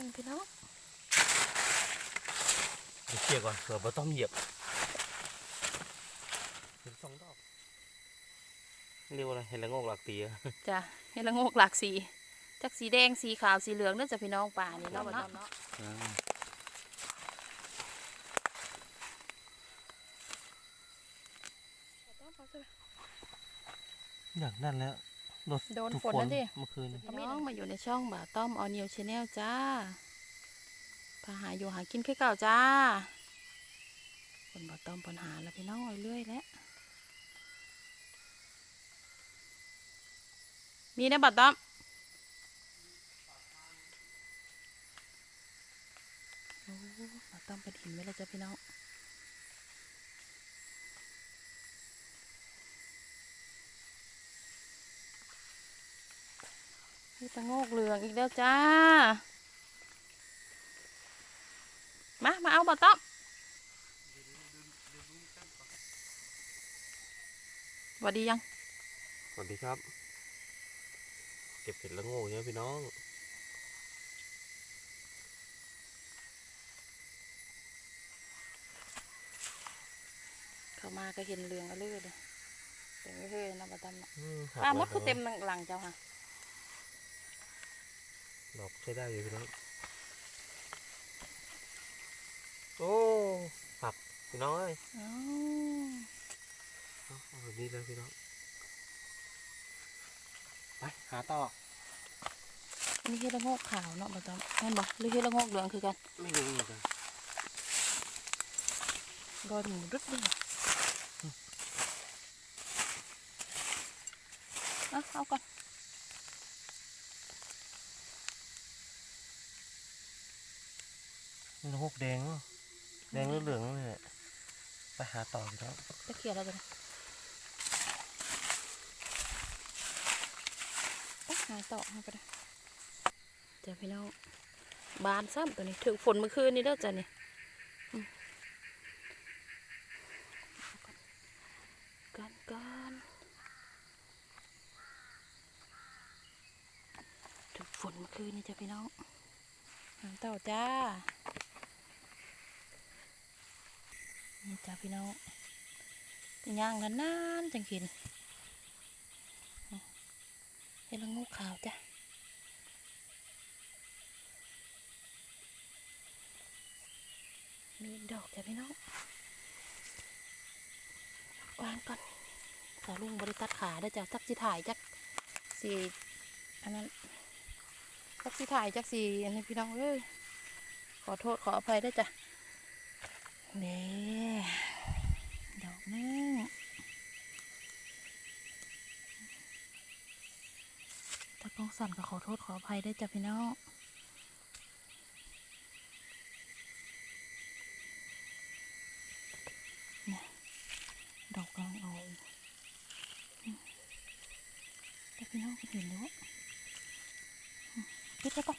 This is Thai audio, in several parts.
นึ่งพี่น้องเดี๋ยวเคลียก่อนเผื่อว่าต้องเหยียบเห็นสองดอกเรียกว่าอะไรเห็นล้วงอกหลักตีอะจ้ะเห็ดละโงกหลากสีจักสีแดงสีขาวสีเหลืองนื่อจะพี่น้องป่านี่เนาะบ่ต้องเนาะอยากนั่นแล้ว รถโดนทุกฝนแล้วดิเมื่อคืนพี่น้องมาอยู่ในช่องบ่าวต้อมออนิวชาแนลจ้าพาหาอยู่หากินคือเก่าจ้าคนบ่าวต้อมปัญหาแล้วพี่น้องเอาเรื่อยแล้วมีนะบ่าวต้อมโอ้บ่าวต้อมเป็นหินไว้แล้วจ้ะพี่น้อง ตะโงกเหลืองอีกแล้วจ้า มา มาเอาบ่าวต้อมสวัสดียัง สวัสดีครับ เก็บเห็ดแล้วงอกเนี่ยพี่น้องเข้ามาก็เห็นเหลืองอะเลือเลยเต็มเฮ้ยนะบ่าวต้อมเนาะอืมหักป้ามดแล้วคือเต็มหลังเจ้าค่ะ ดอกใช้ได้อยู่พี่น้องโอ้หักพี่น้องเอ้ยอ๋อเอาเอาแบบนี้เลยพี่น้องไปหาต่ออันนี่เฮ็ดละโงกขาวเนาะบ่าวต้อมแม่นบ่หรือเฮ็ดละโงกเหลืองคือกันไม่รู้เหมือนกันรอยหมูดึกด้วยเอาเอาก่อน นหกแดง แดงเหลืองเลยไปหาต่อพี่น้องจะเขียนอะไรกันโอ้หาต่อให้ก็ได้เจ้าพี่น้องบานซ้ำตัวนี้ถึงฝนเมื่อคืนนี้แล้วจ้ะนี่ก่อนก่อนถึงฝนเมื่อคืนนี้จ้ะพี่น้องหาต่อจ้า นี่ จ้าพี่น้องย่างกันนานจังกินเฮ็ดละงูขาวจ้ะมีดอกจ้ะพี่น้องวางก่อนสาวลุงบริตัดขาได้จ้ะจักสิถ่ายจักสีอันนั้นจักสิถ่ายจักสีอันนี้พี่น้องเอ้ยขอโทษขออภัยได้จ้ะเนี่ด อกหนึงถ้ากล้องสั่นก็ขอโทษขออภัยได้จ้ะพี่น้องนะดอกกำลังออกแต่พี่น้องก็เห็นแล้วอืมปิดแล้วก่อน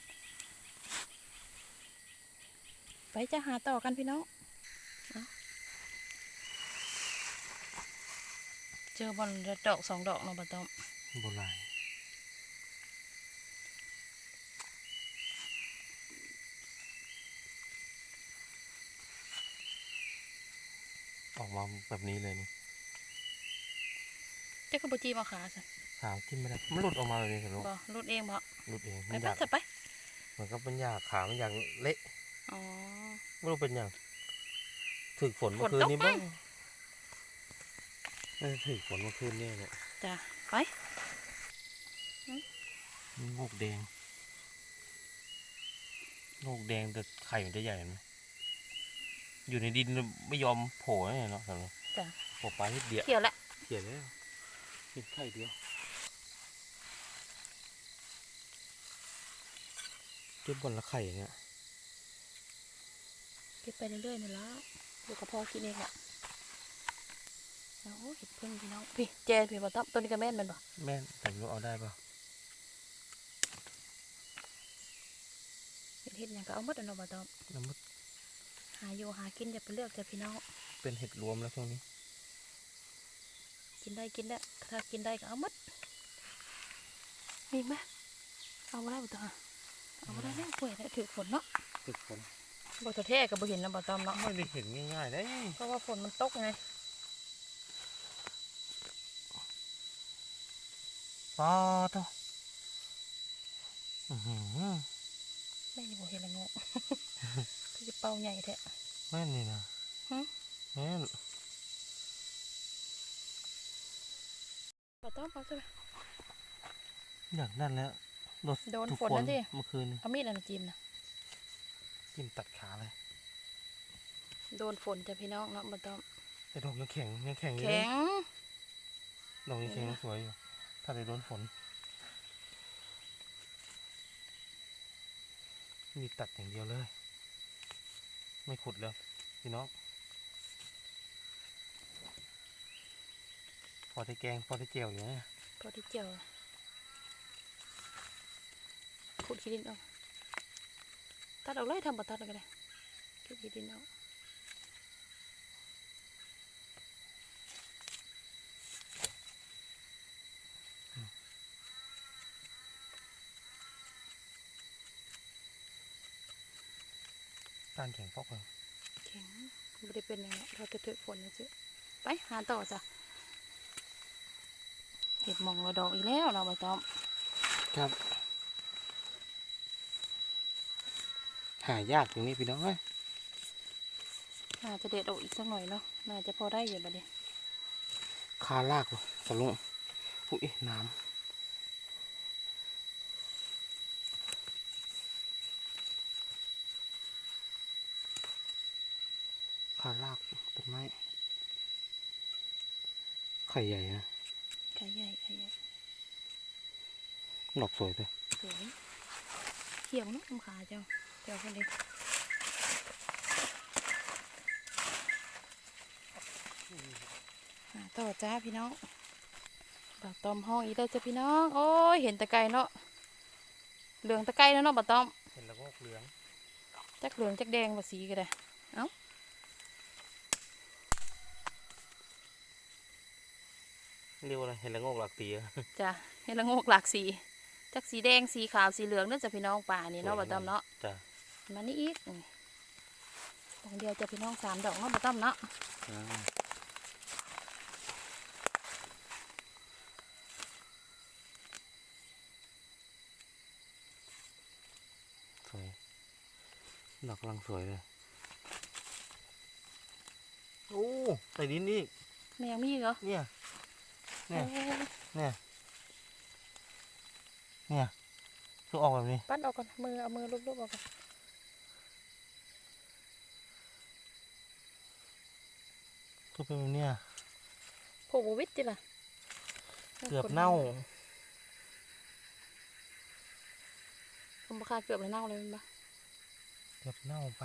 ไปจะหาต่อกันพี่น้อง จอบอลดอกสองดอกเนาะบะต้อมโบราณออกมาแบบนี้เลยนี่เจ้าก็บจีมาขาสันหากินไม่ได้มันหลุดออกมาแบบนี้ครับลูกบ่รุดเองบ่หลุดเองไปมันไปอยากจะไปเหมือนกับมันอยากขามันอยากเละอ๋อ ไม่รู้เป็นอย่างถึกฝนเมื่อฝนคืนตกนี้ไหมบ้าง น่าจะถึกฝนเมื่อคืนเนี่ยแหละจ้ะไปมีงอกแดงงอกแดงแต่ไข่มันจะใหญ่ไหมอยู่ในดินไม่ยอมโผล่เนี่ยเนาะสำหรับจ้ะโผล่ไปนิดเดียวเขียวแหละเขียนแล้วมีไข่เดียวเก็บบนละไข่เนี่ยเก็บไปเรื่อยๆนี่ละดูกระเพาะกินเองแหละแล้ว โอ้เห็ดพึ่งพี่น้องพี่เจนพี่บะต้อมตัวนี้ก็แม่นแมันบ่แม่นแต่ไม่รู้เอาได้ปะเห็ดเห็ดหยังก็เอาหมดอะเนาะบะต้อมแล้วมันหาอยู่หากินอย่าไปเลือกจ้ะพี่น้องเป็นเห็ดรวมแล้วช่วงนี้ กินได้กินได้ถ้ากินได้ก็เอาหมดมีไหมเอาบ่ได้บ่ต้อมเอาบ่ได้แล้วกล้วยได้ถือฝนเนาะฝึกฝนบ่ตัวแท้ก็บ่เห็นนะบ่ตอมเนาะไม่ได้เห็นง่ายๆได้เพราะว่าฝนมันตกไง ป้าเท่าอื้อหือไม่นี่บ่เห็นละโงคือจะเป่าใหญ่แท้แม่นนี่นะหึแม่นบ่ตอมเอาซะอย่างนั้นแล้วโดนโดนทุกฝนคนั่นสิเมื่อคืนนี่เอามีดอันนะจิ้มนะจิ้มตัดขาเลยโดนฝนจ้ะพี่น้องเนาะบ่ตอมแต่ดอกยังแข็งยังแข็งอยู่เลแข็ยงดอกยังแข็งเออยังสวยอยู่ ถ้าได้โดนฝนมีตัดอย่างเดียวเลย ไม่ขุดแล้วพี่น้อง พอได้แกงพอได้เจียวอยู่นะพอที่เจียวขุดขี้ดินออก ตัดออกเลยทำบ่ตัดเลยก็ได้ขุดขี้ดินออก การแข็งฟอกเลยแข็งบ่ได้เป็นอย่างนั้นเราจะถือฝนนะจ๊ไปหาต่อจ้ะเห็ดหมองระดอกอีกแล้วเราะบ่ตอมครับ หายากอย่างนี้พี่น้องเอ้ยน่าจะเด็ดออกอีกสักหน่อยเนาะน่าจะพอได้อยู่บัดนี้คาลากเลยสลุงอุ้ยน้ำ คาลากต้นไม้ไข่ใหญ่นะไข่ใหญ่ไข่ใหญ่ดอกสวยเลยสวยเขียวเนาะทำขาเจ้าเจ้าคนเดียวหาต่อจ้าพี่น้องบักตอมห้องอีกแล้วจ้ะพี่น้อง โอ้ยเห็นตะไคร้เนาะ เหลืองตะไคร้แล้วเนาะบักตอม เห็นแล้วก็เหลือง จักเหลืองจักแดงบักสีก็ได้ เรียกว่าอะไรเห็นแล้วงอกหลักตีอะจ้ะเห็นละโงกหลากสีจักสีแดงสีขาวสีเหลืองเนาะจ้ะพี่น้องป่านี่เนาะบักตอมเนาะจ้ะมานี่อีกนี่ดอกเดียวจ้ะพี่น้องสามดอกเนาะบักตอมเนาะอ่าสวยดอกกำลังสวยเลยโอ้ใส่ดินนี่แมงมีอีกเหรอเนี่ย เนี่ยเอ้ยเนี่ย เนี่ยคือออกแบบนี้ ปั้นออกก่อน มือเอามือลูบๆออกก่อนคือเป็นแบบเนี้ยโผล่วิทย์จิล่ะ เกือบเน่าผมราคาเกือบเลยเน่าเลยแมันปะเกือบเน่าไป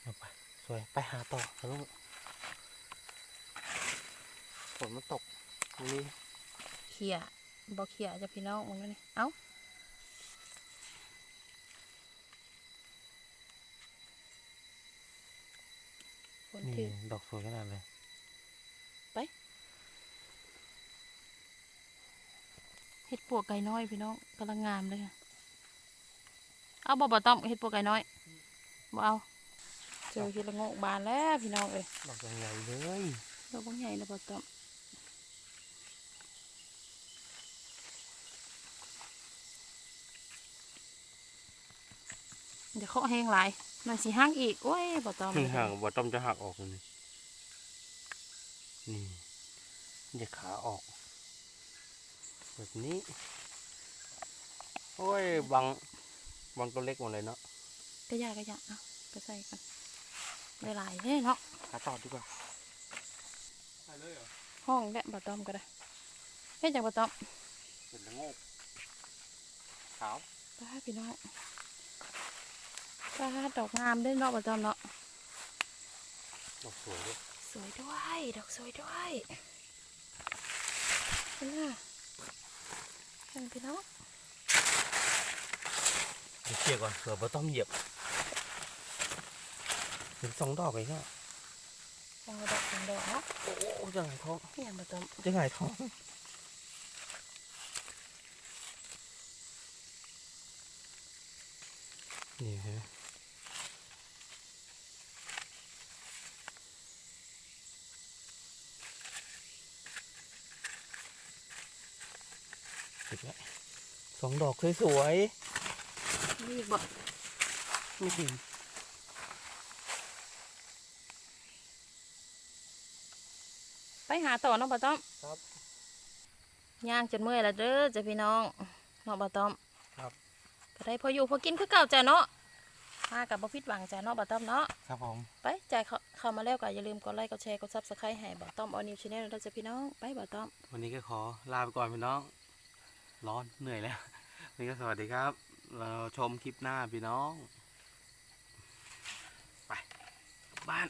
เอาไป สวย ไปหาต่อทะลุ ฝนมันตกตรงนี้เขี่ยบอกเขี่ยจะพี่น้องมึงนี่เอ้าฝนนี่ถึงดอกสวยขนาดเลยเห็ดปวกไก่น้อยพี่น้องกำลังงามเลยค่ะเอาบ่บ่ต้อมเห็ดปวกไก่น้อยบ่เอาเจอเห็ดละโงกบานแล้วพี่น้องเอ้ยดอกยังใหญ่เลยดอกบางใหญ่นะบ่ต้อม เดี๋ยวเขาะแห้งหลายหน่อยสิห้างอีกโอ้ยบ่ต้อมห่างว่าต้อมจะหักออกเลยนี่นี่มันจะขาออกแบบนี้ โอ้ยบังบังตัวเล็กหมดเลยเนาะก็ยากก็ยากเอาไปใส่กันหลายๆเนี่ยเนาะหาต่อดีกว่าใช่เลยเหรอห้องและบ่ต้อมก็ได้เฮ็ดจังบ่ต้อมเห็นแล้วงกขาวป้าพี่น้อง ป้าดอกงามเด้อเนาะบ่ต้อมเนาะ ดอกสวยด้วย สวยด้วย ดอกสวยด้วยเห็นล่ะเห็นพี่น้องเดี๋ยวเคลียร์ก่อนเผื่อว่าต้อมเหยียบเห็นสองดอกเองอะสองดอกสองดอกเนาะโอ้โหจะหงายท้องนี่ยังบ่ต้อมจะหงายท้องนี่ฮะ ติดแล้วสองดอกสวยนี่อีกบ่ๆไม่เห็นไปหาต่อเน้องปะต้อมครับย่างจนเมื่อยแล้วเด้อจ้ะพี่น้องน้องปะต้อมครับก็ได้พออยู่พอกินคือเก่าจ้ะเนาะมากับบ่ผิดหวังจ้ะเนาะปะต้อมเนาะครับผมไปจ่ายเข้าเข้ามาแล้วก็อย่าลืมกดไลค์กดแชร์กดซับสไครต์ให้บ่ต้อมออนิวชาแนลด้วยจ้ะพี่น้องไปบ่ต้อมวันนี้ก็ขอลาไปก่อนพี่น้อง ร้อนเหนื่อยแล้ว นี่ก็สวัสดีครับ เราชมคลิปหน้าพี่น้อง ไป บ้าน